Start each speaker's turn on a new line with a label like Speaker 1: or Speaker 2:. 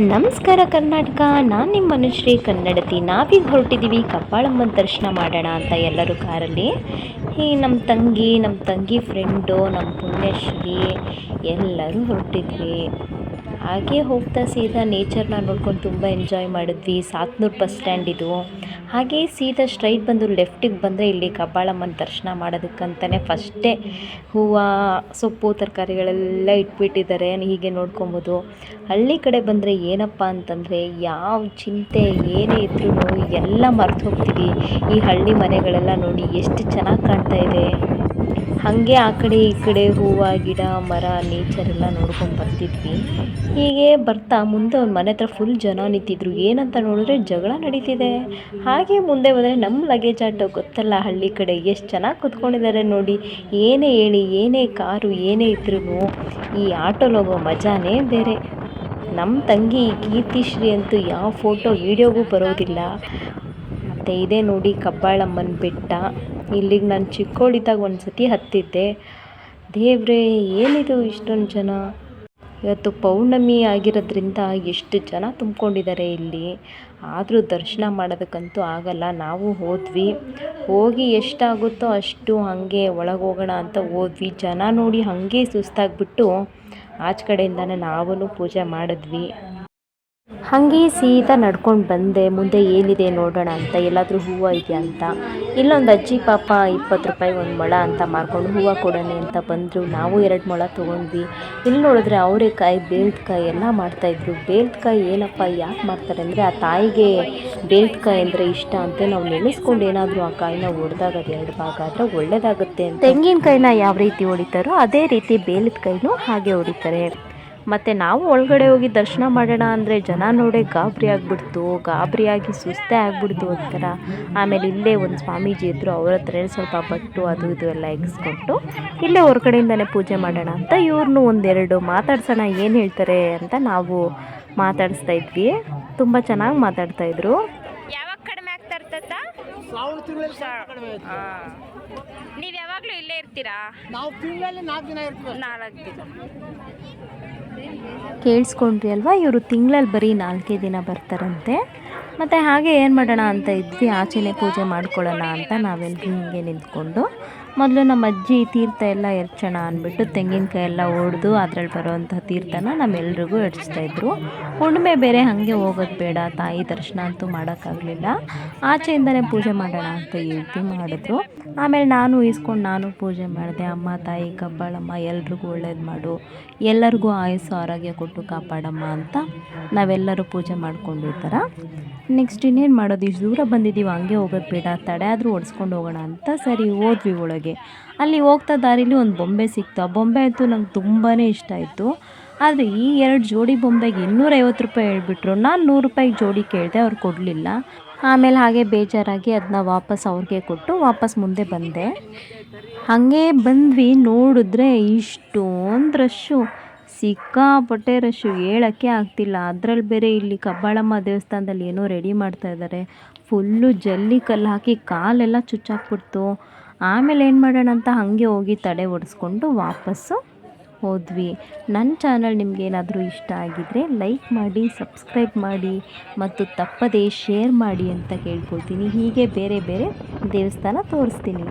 Speaker 1: ನಮಸ್ಕಾರ ಕರ್ನಾಟಕ, ನಾನು ನಿಮ್ಮ ಮನುಶ್ರೀ ಕನ್ನಡತಿ ನಾವೀಗ ಹೊರಟಿದ್ದೀವಿ ಕಪ್ಪಾಳಮ್ಮನ ದರ್ಶನ ಮಾಡೋಣ ಅಂತ ಎಲ್ಲರೂ ಕಾರಲ್ಲಿ. ಈ ನಮ್ಮ ತಂಗಿ ನಮ್ಮ ತಂಗಿ ಫ್ರೆಂಡು ನಮ್ಮ ಪುಣ್ಯಶ್ರೀ, ಎಲ್ಲರೂ ಹೊರಟಿದ್ವಿ. ಹಾಗೆ ಹೋಗ್ತಾ ಸೀದಾ ನೇಚರ್ನ ನೋಡ್ಕೊಂಡು ತುಂಬ ಎಂಜಾಯ್ ಮಾಡಿದ್ವಿ. ಸಾತ್ನೂರು ಬಸ್ ಸ್ಟ್ಯಾಂಡ್ ಇದು. ಹಾಗೆ ಸೀದಾ ಸ್ಟ್ರೈಟ್ ಬಂದು ಲೆಫ್ಟಿಗೆ ಬಂದರೆ ಇಲ್ಲಿ ಕಬ್ಬಾಳಮ್ಮನ ದರ್ಶನ ಮಾಡೋದಕ್ಕಂತಲೇ ಫಸ್ಟೇ ಹೂವು, ಸೊಪ್ಪು, ತರಕಾರಿಗಳೆಲ್ಲ ಇಟ್ಬಿಟ್ಟಿದ್ದಾರೆ. ಹೀಗೆ ನೋಡ್ಕೊಬೋದು. ಹಳ್ಳಿ ಕಡೆ ಬಂದರೆ ಏನಪ್ಪ ಅಂತಂದರೆ ಯಾವ ಚಿಂತೆ, ಏನೇ ಇದ್ರೂ ಎಲ್ಲ ಮರೆತು ಹೋಗ್ತೀವಿ. ಈ ಹಳ್ಳಿ ಮನೆಗಳೆಲ್ಲ ನೋಡಿ ಎಷ್ಟು ಚೆನ್ನಾಗಿ ಕಾಣ್ತಾ ಇದೆ. ಹಾಗೆ ಆ ಕಡೆ ಈ ಕಡೆ ಹೂವು, ಗಿಡ, ಮರ ನೇಚರ್ ಎಲ್ಲ ನೋಡ್ಕೊಂಡು ಬರ್ತಿದ್ವಿ. ಹೀಗೆ ಬರ್ತಾ ಮುಂದೆ ಅವ್ರ ಮನೆ ಹತ್ರ ಫುಲ್ ಜನ ನಿಂತಿದ್ರು. ಏನಂತ ನೋಡಿದ್ರೆ ಜಗಳ ನಡೀತಿದೆ. ಹಾಗೆ ಮುಂದೆ ಬಂದರೆ ನಮ್ಮ ಲಗೇಜ್ ಆಟೋ ಗೊತ್ತಲ್ಲ, ಹಳ್ಳಿ ಕಡೆ ಎಷ್ಟು ಚೆನ್ನಾಗಿ ಕುತ್ಕೊಂಡಿದ್ದಾರೆ ನೋಡಿ. ಏನೇ ಹೇಳಿ, ಏನೇ ಕಾರು, ಏನೇ ಇದ್ರೂ ಈ ಆಟೋಲಿ ಹೋಗೋ ಮಜಾನೇ ಬೇರೆ. ನಮ್ಮ ತಂಗಿ ಕೀರ್ತಿಶ್ರೀ ಅಂತೂ ಯಾವ ಫೋಟೋ ವೀಡಿಯೋಗೂ ಬರೋದಿಲ್ಲ. ಮತ್ತು ಇದೇ ನೋಡಿ ಕಬ್ಬಾಳಮ್ಮನ ಬೆಟ್ಟ. ಇಲ್ಲಿಗೆ ನಾನು ಚಿಕ್ಕವಳಿದ್ದಾಗ ಒಂದು ಸತಿ ಹತ್ತಿದ್ದೆ. ದೇವ್ರೇ, ಏನಿದು ಇಷ್ಟೊಂದು ಜನ? ಇವತ್ತು ಪೌರ್ಣಮಿ ಆಗಿರೋದ್ರಿಂದ ಎಷ್ಟು ಜನ ತುಂಬ್ಕೊಂಡಿದ್ದಾರೆ ಇಲ್ಲಿ? ಆದರೂ ದರ್ಶನ ಮಾಡೋದಕ್ಕಂತೂ ಆಗಲ್ಲ, ನಾವು ಹೋದ್ವಿ. ಹೋಗಿ ಎಷ್ಟಾಗುತ್ತೋ ಅಷ್ಟು ಹಾಗೆ ಒಳಗೆ ಹೋಗೋಣ ಅಂತ ಹೋದ್ವಿ. ಜನ ನೋಡಿ ಹಾಗೆ ಸುಸ್ತಾಗಿಬಿಟ್ಟು ಆಚೆ ಕಡೆಯಿಂದನೇ ನಾವೂ ಪೂಜೆ ಮಾಡಿದ್ವಿ. ಹಾಗೆ ಸೀದಾ ನಡ್ಕೊಂಡು ಬಂದೆ, ಮುಂದೆ ಏನಿದೆ ನೋಡೋಣ ಅಂತ, ಎಲ್ಲಾದರೂ ಹೂವು ಇದೆಯಾ ಅಂತ. ಇಲ್ಲೊಂದು ಅಜ್ಜಿ ಪಾಪ ಇಪ್ಪತ್ತು ರೂಪಾಯಿ ಒಂದು ಮೊಳ ಅಂತ ಮಾರ್ಕೊಂಡು ಹೂವು ಕೊಡೋಣ ಅಂತ ಬಂದರು. ನಾವು ಎರಡು ಮೊಳ ತೊಗೊಂಡ್ವಿ. ಇಲ್ಲಿ ನೋಡಿದ್ರೆ ಅವರೆಕಾಯಿ, ಬೇಲ್ದಕಾಯಿ ಎಲ್ಲ ಮಾಡ್ತಾಯಿದ್ರು ಬೇಲ್ದಕಾಯಿ ಏನಪ್ಪ, ಯಾಕೆ ಮಾಡ್ತಾರೆ ಅಂದರೆ ಆ ತಾಯಿಗೆ ಬೇಲ್ದಕಾಯಿ ಅಂದರೆ ಇಷ್ಟ ಅಂತ ನಾವು ನೆನೆಸ್ಕೊಂಡು ಏನಾದರೂ ಆ ಕಾಯಿನ ಹೊಡೆದಾಗ ಅದು ಎರಡು ಭಾಗ ಆದರೆ ಒಳ್ಳೆಯದಾಗುತ್ತೆ ಅಂತ. ತೆಂಗಿನಕಾಯಿನ ಯಾವ ರೀತಿ ಹೊಡಿತಾರೋ ಅದೇ ರೀತಿ ಬೇಲದ ಹಾಗೆ ಹೊಡಿತಾರೆ. ಮತ್ತು ನಾವು ಒಳಗಡೆ ಹೋಗಿ ದರ್ಶನ ಮಾಡೋಣ ಅಂದರೆ ಜನ ನೋಡೇ ಗಾಬರಿ ಆಗಿಬಿಡ್ತು, ಗಾಬರಿಯಾಗಿ ಸುಸ್ತೇ ಆಗಿಬಿಡ್ತು ಒಂಥರ. ಆಮೇಲೆ ಇಲ್ಲೇ ಒಂದು ಸ್ವಾಮೀಜಿ ಇದ್ದರು ಅವ್ರ ಹತ್ರ ಸ್ವಲ್ಪ ಬಟ್ಟು ಅದು ಇದು ಎಲ್ಲ ಎಗ್ಸ್ಕೊಟ್ಟು ಇಲ್ಲೇ ಹೊರಗಡೆಯಿಂದನೇ ಪೂಜೆ ಮಾಡೋಣ ಅಂತ ಇವ್ರನ್ನೂ ಒಂದೆರಡು ಮಾತಾಡ್ಸೋಣ ಏನು ಹೇಳ್ತಾರೆ ಅಂತ ನಾವು ಮಾತಾಡಿಸ್ತಾ ಇದ್ವಿ. ತುಂಬ ಚೆನ್ನಾಗಿ ಮಾತಾಡ್ತಾಯಿದ್ರು
Speaker 2: ಕಡಿಮೆ ಯಾವಾಗ್ಲೂ
Speaker 3: ಶ್ರಾವಣ ತಿಂಗಳಲ್ಲಿ
Speaker 2: ನೀವು ಯಾವಾಗಲೂ ಇಲ್ಲೇ ಇರ್ತೀರಾ?
Speaker 3: ನಾವು ತಿಂಗಳಲ್ಲಿ ನಾಲ್ಕು ದಿನ ಇರ್ತೀವಿ
Speaker 2: ನಾಲ್ಕು ದಿನ.
Speaker 1: ಕೇಳಿಸ್ಕೊಂಡ್ರಿ ಅಲ್ವಾ? ಇವರು ತಿಂಗಳಲ್ಲಿ ಬರೀ ನಾಲ್ಕೇ ದಿನ ಬರ್ತಾರಂತೆ. ಮತ್ತು ಹಾಗೆ ಏನು ಮಾಡೋಣ ಅಂತ ಇದ್ವಿ. ಆಚೆನೇ ಪೂಜೆ ಮಾಡ್ಕೊಳ್ಳೋಣ ಅಂತ ನಾವೆಲ್ಲರೂ ಹಿಂಗೆ ನಿಂತ್ಕೊಂಡು. ಮೊದಲು ನಮ್ಮ ಅಜ್ಜಿ ತೀರ್ಥ ಎಲ್ಲ ಎರಚೋಣ ಅಂದ್ಬಿಟ್ಟು ತೆಂಗಿನಕಾಯಿ ಎಲ್ಲ ಹೊಡೆದು ಅದ್ರಲ್ಲಿ ಬರೋವಂಥ ತೀರ್ಥನ ನಮ್ಮೆಲ್ರಿಗೂ ಇದ್ರು. ಹುಣ್ಣಿಮೆ ಬೇರೆ ಹಾಗೆ ಹೋಗೋದು ಬೇಡ, ತಾಯಿ ದರ್ಶನ ಅಂತೂ ಮಾಡೋಕ್ಕಾಗಲಿಲ್ಲ. ಆಚೆಯಿಂದನೇ ಪೂಜೆ ಮಾಡೋಣ ಅಂತ ಹೇಳ್ತಿ ಮಾಡಿದ್ರು. ಆಮೇಲೆ ನಾನು ಈಸ್ಕೊಂಡು ನಾನು ಪೂಜೆ ಮಾಡಿದೆ. ಅಮ್ಮ, ತಾಯಿ ಕಬ್ಬಾಳಮ್ಮ ಎಲ್ರಿಗೂ ಒಳ್ಳೇದು ಮಾಡು. ಎಲ್ಲರಿಗೂ ಆಯಸ್ಸು, ಆರೋಗ್ಯ ಕೊಟ್ಟು ಕಾಪಾಡಮ್ಮ ಅಂತ ನಾವೆಲ್ಲರೂ ಪೂಜೆ ಮಾಡ್ಕೊಂಡು ಈ ಥರ ನೆಕ್ಸ್ಟ್ ಇನ್ನೇನು ಮಾಡೋದು? ಇಷ್ಟು ದೂರ ಬಂದಿದ್ದೀವಿ, ಹಂಗೆ ಹೋಗೋದು ಬೇಡ. ತಡೆ ಆದರೂ ಓಡಿಸ್ಕೊಂಡು ಹೋಗೋಣ ಅಂತ ಸರಿ ಹೋದ್ವಿ ಒಳಗೆ. ಅಲ್ಲಿ ಹೋಗ್ತಾ ದಾರಿಲಿ ಒಂದು ಬೊಂಬೆ ಸಿಕ್ತು. ಆ ಬೊಂಬೆ ಅಂತೂ ನಂಗೆ ತುಂಬಾ ಇಷ್ಟ ಆಯಿತು. ಆದರೆ ಈ ಎರಡು ಜೋಡಿ ಬೊಂಬೆಗೆ ಇನ್ನೂರೈವತ್ತು ರೂಪಾಯಿ ಹೇಳ್ಬಿಟ್ರು. ನಾನು ನೂರು ರೂಪಾಯಿಗೆ ಜೋಡಿ ಕೇಳಿದೆ, ಅವ್ರು ಕೊಡಲಿಲ್ಲ. ಆಮೇಲೆ ಹಾಗೆ ಬೇಜಾರಾಗಿ ಅದನ್ನ ವಾಪಸ್ ಅವ್ರಿಗೆ ಕೊಟ್ಟು ವಾಪಸ್ ಮುಂದೆ ಬಂದೆ. ಹಾಗೆ ಬಂದ್ವಿ, ನೋಡಿದ್ರೆ ಇಷ್ಟೊಂದು ರಶ್ಶು. ಸಿಕ್ಕಾಪಟ್ಟೆ ರಶ್ಶು. ಹೇಳೋಕ್ಕೆ ಆಗ್ತಿಲ್ಲ. ಅದರಲ್ಲಿ ಬೇರೆ ಇಲ್ಲಿ ಕಬ್ಬಾಳಮ್ಮ ದೇವಸ್ಥಾನದಲ್ಲಿ ಏನೋ ರೆಡಿ ಮಾಡ್ತಾ ಇದ್ದಾರೆ ಫುಲ್ಲು ಜಲ್ಲಿ ಕಲ್ಲು ಹಾಕಿ ಕಾಲೆಲ್ಲ ಚುಚ್ಚಾಕ್ಬಿಡ್ತು. ಆಮೇಲೆ ಏನು ಮಾಡೋಣ ಅಂತ ಹಾಗೆ ಹೋಗಿ ತಡೆ ಒಡಿಸ್ಕೊಂಡು ವಾಪಸ್ಸು ಹೋದ್ವಿ. ನನ್ನ ಚಾನಲ್ ನಿಮಗೇನಾದರೂ ಇಷ್ಟ ಆಗಿದ್ದರೆ ಲೈಕ್ ಮಾಡಿ ಸಬ್ಸ್ಕ್ರೈಬ್ ಮಾಡಿ ಮತ್ತು ತಪ್ಪದೇ ಶೇರ್ ಮಾಡಿ ಅಂತ ಕೇಳ್ಕೊಳ್ತೀನಿ. ಹೀಗೆ ಬೇರೆ ಬೇರೆ ದೇವಸ್ಥಾನ ತೋರಿಸ್ತೀನಿ.